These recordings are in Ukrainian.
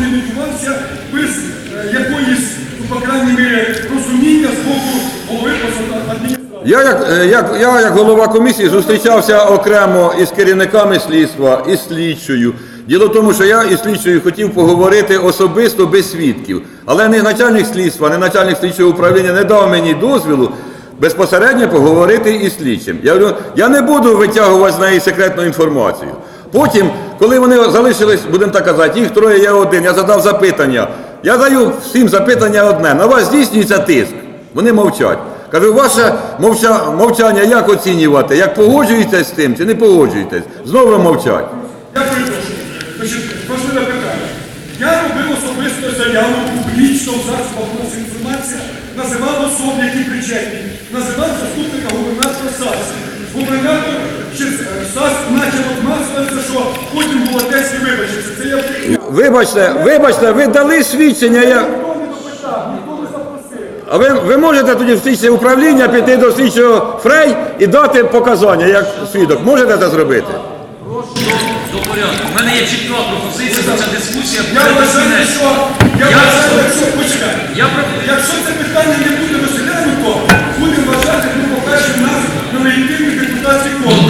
не відбувався без е, якоїсь, ну, по крайній мірі, розуміння з боку голови адміністрації. Я е, як, я як голова комісії зустрічався окремо із керівниками слідства, із слідчою. Діло в тому, що я із слідчою хотів поговорити особисто без свідків. Але не начальник слідства, не начальник слідчого управління не дав мені дозволу безпосередньо поговорити із слідчим. Я говорю, я не буду витягувати з неї секретну інформацію. Потім, коли вони залишились, будемо так казати, їх троє, я один, я задав запитання. Я даю всім запитання одне. На вас здійснюється тиск. Вони мовчать. Кажу, ваше мовча, мовчання як оцінювати? Як погоджуєтесь з тим чи не погоджуєтесь? Знову мовчать. Я перепрошую. Важливе питання. Я робив особисто заяву публічно засобах масової інформації, називав особ, які причетні, називав заступника губернатора САС. Губернатор що і вибачився. Це я прийняв. Вибачте, вибачте, ви дали свідчення. Я... Ніхто не допитав, ніхто не запросив. А ви, ви можете тоді в слідче управління піти до слідчого Фрей і дати показання як свідок. Можете це зробити? До порядку. У мене є чітка пропозиція, що ця дискусія Я буде вважаю, безкінечна. що я Я- вважаю, якщо почекай. Я Якщо це питання не буде розглянуто, будемо вважати, ну, по-перше, нас нелегітимний депутатський Ну, корпус. дайте ви А ти, сказати. як голова обласної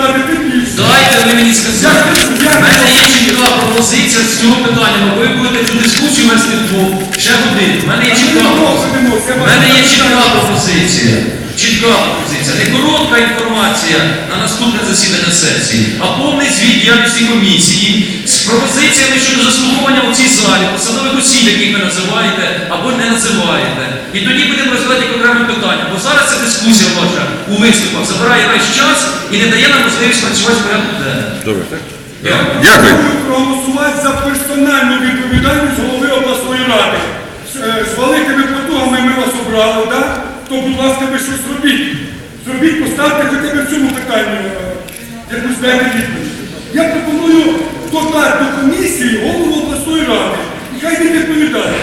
ради, ти більше. Дайте ви мені сказати. У мене є чітка пропозиція з цього питання, ви будете цю дискусію вести вдвох. Ще годину. У мене є чітка пропозиція. У мене є чітка пропозиція. Чітка пропозиція. Не коротка інформація на наступне засідання сесії, а повний звіт діяльності комісії з пропозиціями щодо заслуговування у цій залі, посадових осіб, яких ви називаєте або не називаєте. І тоді будемо розглядати окреме питання. Бо зараз ця дискусія ваша у виступах забирає весь час і не дає нам можливість працювати в порядку денному. Добре. Дякую. Дякую. Проголосувати за персональну відповідальність голови обласної ради. Е, З великими потугами ми вас обрали, так? То, будь ласка, ви щось зробіть. Зробіть, поставте хоча б в цьому питанні е, якусь дайте відповідь. Я пропоную додати до комісії голову обласної ради. І хай він відповідає.